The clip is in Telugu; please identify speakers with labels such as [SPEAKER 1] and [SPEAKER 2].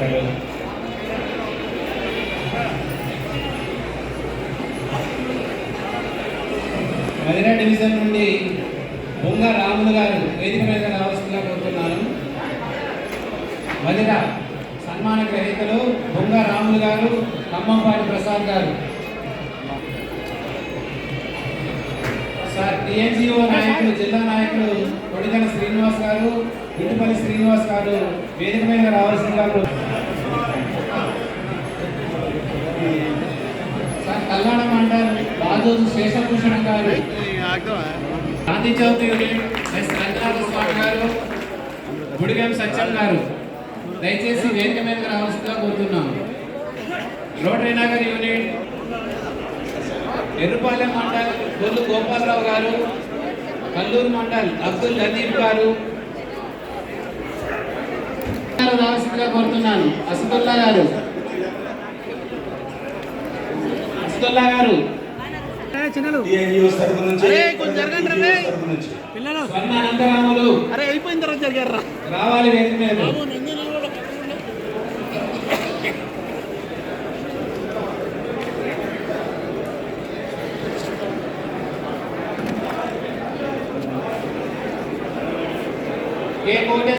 [SPEAKER 1] చేస్తాడు మదిరా డివిజన్ నుండి బొంగ రాములు గారు వేదిక మీద రావాల్సిందిగా కోరుతున్నాను. మదిరా సన్మాన గ్రహీతలు బొంగ రాములు గారు ఖమ్మంపాటి ప్రసాద్ గారు. టిఎన్జిఓ నాయకులు జిల్లా నాయకులు కొడిగల శ్రీనివాస్ గారు ఇటుపల్లి శ్రీనివాస్ గారు వేదిక మీద రావాల్సిందిగా సార్ కళ్యాణ మండల్ రాజు శేషభూషణం గారు గాంధీ యూనిట్ ఎస్ రంగనాథ స్వామి గారు గుడిగం సత్యం గారు దయచేసి వేదిక మీదకి రావాల్సిందిగా కోరుతున్నాం రోటరీ నగర్ యూనిట్ ఎర్రుపాలెం మండల్ గొల్లు గోపాలరావు గారు కల్లూరు మండల్ అబ్దుల్ లతీఫ్ గారు. రావాల్సిందిగా కోరుతున్నాను. అసదుల్లా గారు. అసదుల్లా గారు.
[SPEAKER 2] టీఎన్యూస్
[SPEAKER 3] ఏ